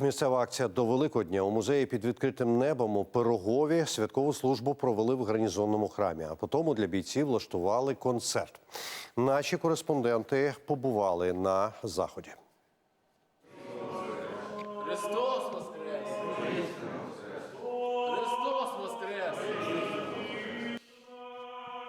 Місцева акція до Великодня у музеї під відкритим небом у Пирогові святкову службу провели в гарнізонному храмі. А потім для бійців влаштували концерт. Наші кореспонденти побували на заході. Христос Воскрес!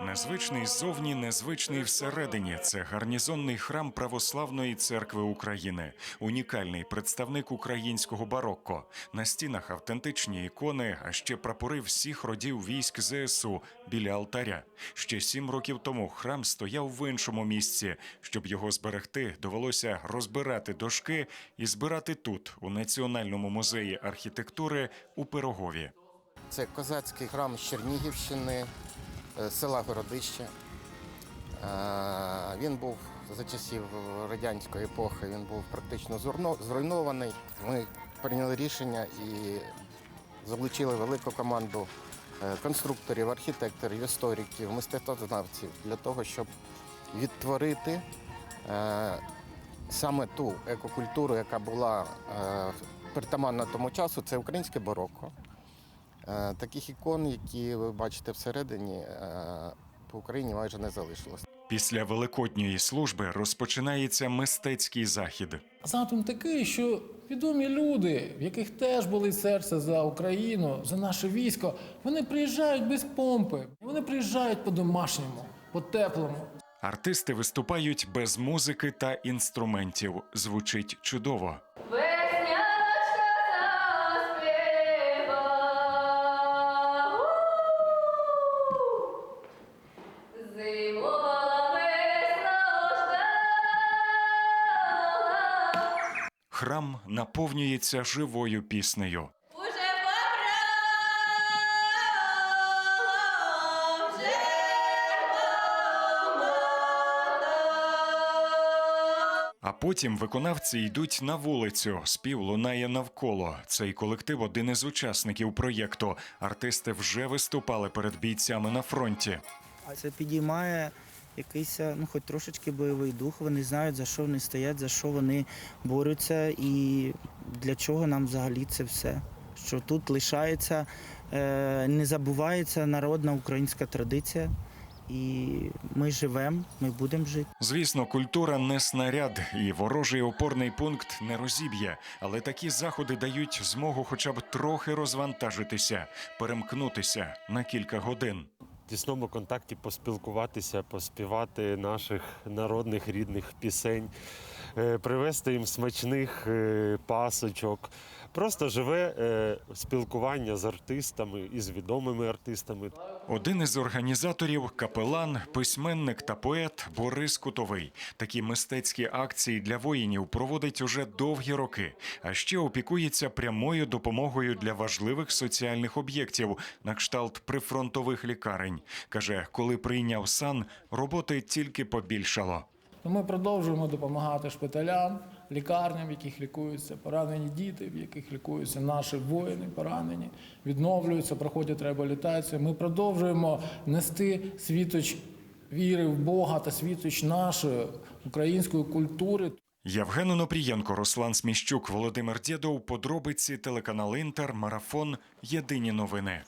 Незвичний ззовні, незвичний всередині. Це гарнізонний храм Православної церкви України, унікальний представник українського барокко. На стінах автентичні ікони, а ще прапори всіх родів військ ЗСУ біля алтаря. Ще сім років тому храм стояв в іншому місці. Щоб його зберегти, довелося розбирати дошки і збирати тут, у Національному музеї архітектури у Пирогові. Це козацький храм Чернігівщини, села Городище. Е, Він був за часів радянської епохи, він був практично зруйнований. Ми прийняли рішення і залучили велику команду е, конструкторів, архітекторів, істориків, мистецтвознавців для того, щоб відтворити е, саме ту екокультуру, яка була е, притаманна тому часу, це українське барокко. Е, Таких ікон, які ви бачите всередині, е, по Україні майже не залишилось. Після великодньої служби розпочинається мистецький захід. Задум такий, що відомі люди, в яких теж болить серце за Україну, за наше військо, вони приїжджають без помпи. Вони приїжджають по-домашньому, по-теплому. Артисти виступають без музики та інструментів. Звучить чудово. Храм наповнюється живою піснею. А потім виконавці йдуть на вулицю. Спів лунає навколо. Цей колектив один із учасників проєкту. Артисти вже виступали перед бійцями на фронті. Це підіймає якийсь, ну, хоч трошечки бойовий дух. Вони знають, за що вони стоять, за що вони борються і для чого нам взагалі це все. Що тут лишається, е, не забувається народна українська традиція. І ми живемо, ми будемо жити. Звісно, культура не снаряд, і ворожий опорний пункт не розіб'є. Але такі заходи дають змогу хоча б трохи розвантажитися, перемкнутися на кілька годин. Тісному контакті поспілкуватися, поспівати наших народних рідних пісень, е, привезти їм смачних е, пасочок. Просто живе е, спілкування з артистами і з відомими артистами. Один із організаторів капелан, письменник та поет Борис Кутовий. Такі мистецькі акції для воїнів проводить уже довгі роки, а ще опікується прямою допомогою для важливих соціальних об'єктів на кшталт прифронтових лікарень. Каже, коли прийняв сан, роботи тільки побільшало. Ми продовжуємо допомагати шпиталям, лікарням, в яких лікуються поранені діти, в яких лікуються наші воїни, поранені, відновлюються, проходять реабілітацію. Ми продовжуємо нести світоч віри в Бога та світоч нашої української культури. Євген Онопрієнко, Руслан Сміщук, Володимир Дєдов. Подробиці телеканал Інтер, Марафон. Єдині новини.